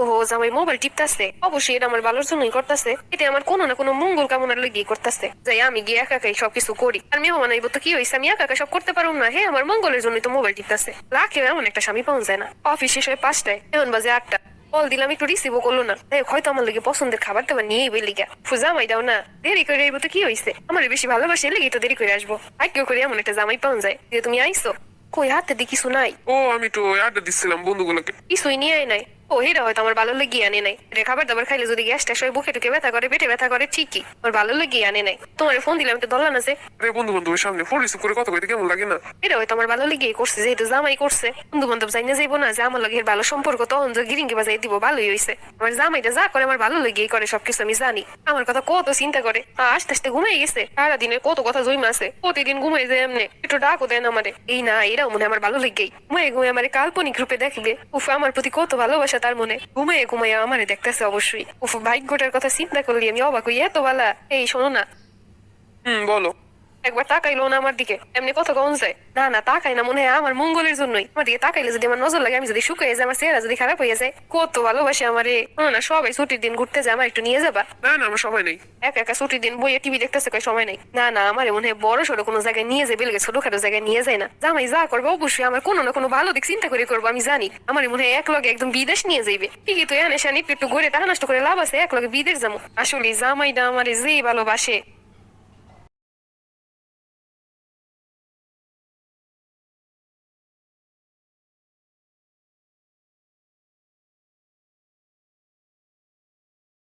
ওহো জামাই মোবাইল টিপতাছে। অবশ্যই এটা আমার ভালোর জন্যই করতেছে। এটা আমার কোনো না কোনো মঙ্গল কামনার লেগেই করতেছে। যাই আমি গিয়ে একা একাই সবকিছু করি। আর মেহমান আইব তো কি হয়েছে আমি একা একা সব করতে পারুম না। হ্যাঁ আমার মঙ্গলের জন্যই তো মোবাইল টিপতাছে। লাখে এমন একটা স্বামী পাওয়া যায় না। অফিস শেষ হয় পাঁচটায়। এখন বাজে আটটা। কল দিলাম একটু রিসিভও করল না। দেখ হয়তো আমার লেগে পছন্দের খাবার টাবার নিয়ে এবার লিগা। ফুজামাই দাও না। দেরি করে আইবো তো কি হয়েছে আমার বেশি ভালোবাসে লেগে তো দেরি করে আসব। আর কেউ করে এমন একটা জামাই পাওয়া যায়। যে তুমি আইসো কই হাতে দিয়ে কিছু নাই? ও আমি তো আড্ডা দিচ্ছিলাম বন্ধুগুলোকে। কিছুই নিয়ে আয় নাই। ও হয়তো আমার ভালো লেগে আনে নাই। রে খাবার দাবার খাইলে যদি গ্যাস ট্যাস হয় বুকে টুকে ব্যথা করে পেটে ব্যথা করে ঠিকই। আমার ভালো লেগে আনে নাই। তোমার ফোন দিলাম তো দলান আছে। আরে বন্ধু সামনে ফোন রিসিভ করে কথা কইতে কেমন লাগে না? এটা হয়তো আমার ভালো লেগেই করছে যেহেতু জামাই করছে। বন্ধু বান্ধব যাই না যাইবো না যে আমার লগে এর ভালো সম্পর্ক তখন যে গিরিঙ্গি বাজাই দিব ভালোই আমার জামাইটা যা করে আমার ভালো লেগেই করে সবকিছু আমি জানি। আমার কথা কত চিন্তা করে। আস্তে আস্তে ঘুমাই গেছে। সারাদিনের কত কথা জইমা আছে। প্রতিদিন ঘুমাই যায় এমনি। একটু ডাকও দেন আমারে। এই না এরাও মনে হয় আমার ভালো লেগেই। ঘুমাই ঘুমাই আমার কাল্পনিক রূপে দেখবে। উফ আমার প্রতি কত ভালোবাসা তার মনে ঘুমাইয়া ঘুমাইয়া আমারে দেখতেছে অবশ্যই। উফ, ভাগ্যটার কথা চিন্তা করলি, আমি অবাক হইয়া তো বালা এই শোনো না। হুম, বলো। একবার তাকাইলো না আমার দিকে। এমনি কথা কম যায় না না তাকাই না মনে হয় আমার মঙ্গলের জন্যই। আমার দিকে তাকাইলে যদি আমার নজর লাগে আমি যদি শুকিয়ে যায় আমার চেহারা যদি খারাপ হয়ে যায় কত ভালোবাসে আমারে। না সবাই ছুটির দিন ঘুরতে যায় আমার একটু নিয়ে যাবা। না না আমার সবাই নেই। একা একা ছুটির দিন বইয়ে টিভি দেখতেছে কই সময় নেই। না না আমার মনে হয় বড় সড়ো কোনো জায়গায় নিয়ে যাবে বেলগে ছোটখাটো জায়গায় নিয়ে যায় না। জামাই যা করবে অবশ্যই আমার কোনো না কোনো ভালো দিক চিন্তা করে করব আমি জানি। আমার মনে হয় এক লগে একদম বিদেশ নিয়ে যাইবে। ঠিকই তো এনে শানি একটু ঘুরে টাকা নষ্ট করে লাভ আছে এক লগে বিদেশ যাব। আসলে জামাইটা আমার যেই ভালোবাসে।